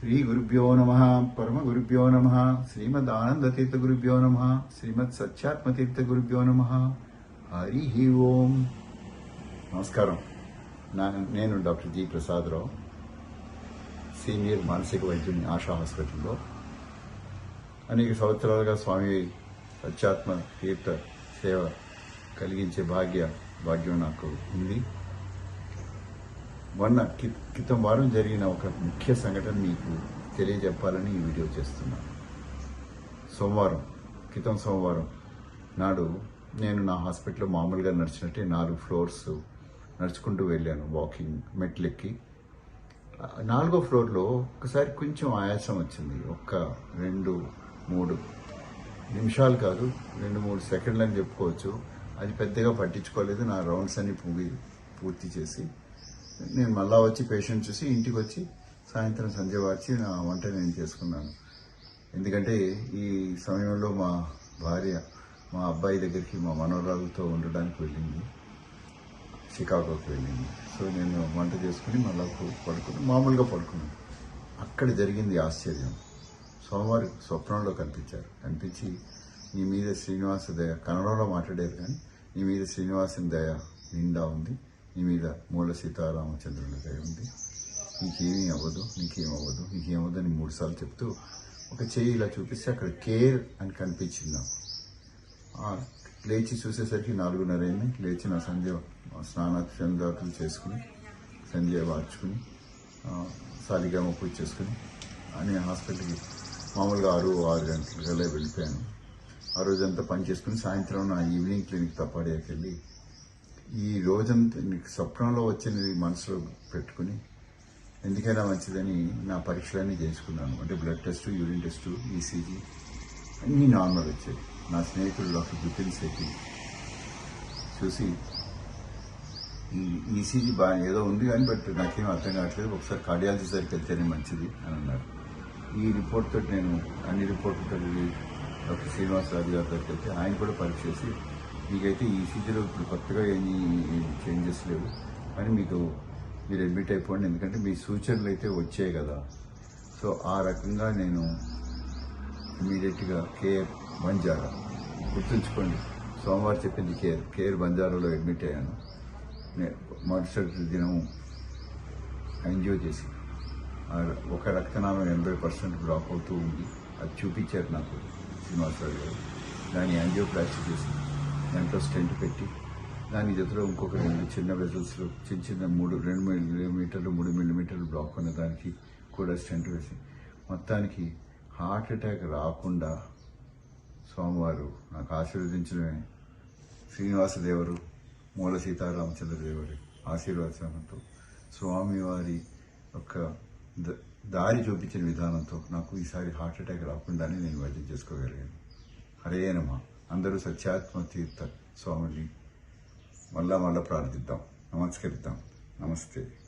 శ్రీ గురుభ్యో నమ. పరమ గురుభ్యో నమ. శ్రీమద్ ఆనందతీర్థ గురుభ్యో నమ. శ్రీమద్ సత్యాత్మతీర్థ గురుభ్యో నమ. హరి ఓం. నమస్కారం. నా నేను డాక్టర్ జి ప్రసాదరావు సీనియర్ మానసిక వైద్యుని ఆశా హాస్పిటల్లో అనేక సంవత్సరాలుగా స్వామి సత్యాత్మ తీర్థ సేవ కలిగించే భాగ్య భాగ్యం నాకు ఉంది. మొన్న క్రితం వారం జరిగిన ఒక ముఖ్య సంఘటన మీకు తెలియజెప్పాలని ఈ వీడియో చేస్తున్నాను సోమవారం క్రితం సోమవారం నాడు నేను నా హాస్పిటల్లో మామూలుగా నడిచినట్టే నాలుగు ఫ్లోర్స్ నడుచుకుంటూ వెళ్ళాను వాకింగ్ మెట్లెక్కి. నాలుగో ఫ్లోర్లో ఒకసారి కొంచెం ఆయాసం వచ్చింది ఒక్క రెండు మూడు నిమిషాలు కాదు రెండు మూడు సెకండ్లు అని చెప్పుకోవచ్చు. అది పెద్దగా పట్టించుకోలేదు నా రౌండ్స్ అన్ని పూగి పూర్తి చేసి నేను మళ్ళా వచ్చి పేషెంట్ చూసి ఇంటికి వచ్చి సాయంత్రం సంధ్య వార్చి నా వంట నేను చేసుకున్నాను. ఎందుకంటే ఈ సమయంలో మా భార్య మా అబ్బాయి దగ్గరికి మా మనవరాలతో ఉండడానికి వెళ్ళింది. షికాగోకి వెళ్ళింది. సో నేను వంట చేసుకుని మళ్ళా పడుకుని మామూలుగా పడుకున్నాను. అక్కడ జరిగింది ఆశ్చర్యం. సోమవారి స్వప్నంలో కనిపించారు. కనిపించి నీ మీద శ్రీనివాస దయ కన్నడంలో మాట్లాడేది కానీ నీ మీద శ్రీనివాసుని దయ నిండా ఉంది. నీ మీద మూల సీతారామచంద్రుని దయ ఉంది. నీకేమీ అవ్వదు నీకేం అవ్వదు నీకేం అవ్వదు అని మూడుసార్లు చెప్తూ ఒక చెయ్యి ఇలా చూపిస్తే అక్కడ కేర్ అని కనిపించింది నాకు. లేచి చూసేసరికి నాలుగున్నర అయింది. లేచి నా సంధ్య స్నానాలు చేసుకుని సంధ్య వార్చుకుని సాలిగామ పూజ చేసుకుని అని హాస్పిటల్కి మామూలుగా ఆరు ఆరు గంటలకల్లా వెళ్ళిపోయాను. ఆ రోజంతా పని చేసుకుని సాయంత్రం నా ఈవినింగ్ క్లినిక్ తప్పాడియాకి వెళ్ళి ఈ రోజంతా నీకు స్వప్నంలో వచ్చినది మనసులో పెట్టుకుని ఎందుకైనా మంచిదని నా పరీక్షలన్నీ చేసుకున్నాను. అంటే blood test urine test ECG అన్నీ నార్మల్ వచ్చాయి నా స్నేహితుడు డాక్టర్ బిపిన్ శెట్టి చూసి ఈ ఈసీజీ బాగా ఏదో ఉంది కానీ బట్ నాకేం అర్థం కావట్లేదు. ఒకసారి కార్డియాలజీ సరికి వెళ్తేనే మంచిది అని అన్నారు. ఈ రిపోర్ట్ తోటి నేను అన్ని రిపోర్ట్లతో డాక్టర్ శ్రీనివాసరాజు గారి దగ్గరికి వెళ్తే ఆయన కూడా పరీక్ష చేసి మీకైతే ఈ ఈసీజీలో ఇప్పుడు కొత్తగా ఏమీ చేంజెస్ లేవు. కానీ మీకు మీరు అడ్మిట్ అయిపోండి. ఎందుకంటే మీ సూచనలు అయితే వచ్చాయి కదా. సో ఆ రకంగా నేను ఇమీడియట్గా కేర్ బంజారా గుర్తుంచుకోండి. సోమవారం చెప్పింది కేర్ కేర్ బంజారాలో అడ్మిట్ అయ్యాను. నే- మరుసటి దినం ఎంజాయ్ చేసి ఆ ఒక రక్తనాళం ఎనభై పర్సెంట్ బ్లాక్ అవుతూ ఉంది. అది చూపించారు నాకు శ్రీనివాసరావు గారు. దాన్ని యాంజియోప్లాస్టిక్ చేసింది. దాంట్లో స్టెంట్ పెట్టి దాని జతలో ఇంకొక రెండు చిన్న వెజల్స్ చిన్న చిన్న మూడు రెండు మిల్లీమీటర్లు మూడు మిల్లీమీటర్లు బ్లాక్ ఉన్న దానికి కూడా స్టెంట్ వేసి మొత్తానికి హార్ట్ అటాక్ రాకుండా స్వామివారు నాకు ఆశీర్వదించడమే. శ్రీనివాసదేవరు మూల సీతారామచంద్ర దేవరి ఆశీర్వచనంతో స్వామివారి యొక్క ద- దారి చూపించిన విధానంతో నాకు ఈసారి హార్ట్ అటాక్ రాకుండానే నేను వైద్యం చేసుకోగలిగాను. హరే నమా. అందరూ సత్యాత్మ తీర్థ స్వామిని మళ్ళా మళ్ళా ప్రార్థిద్దాం నమస్కరిద్దాం. నమస్తే.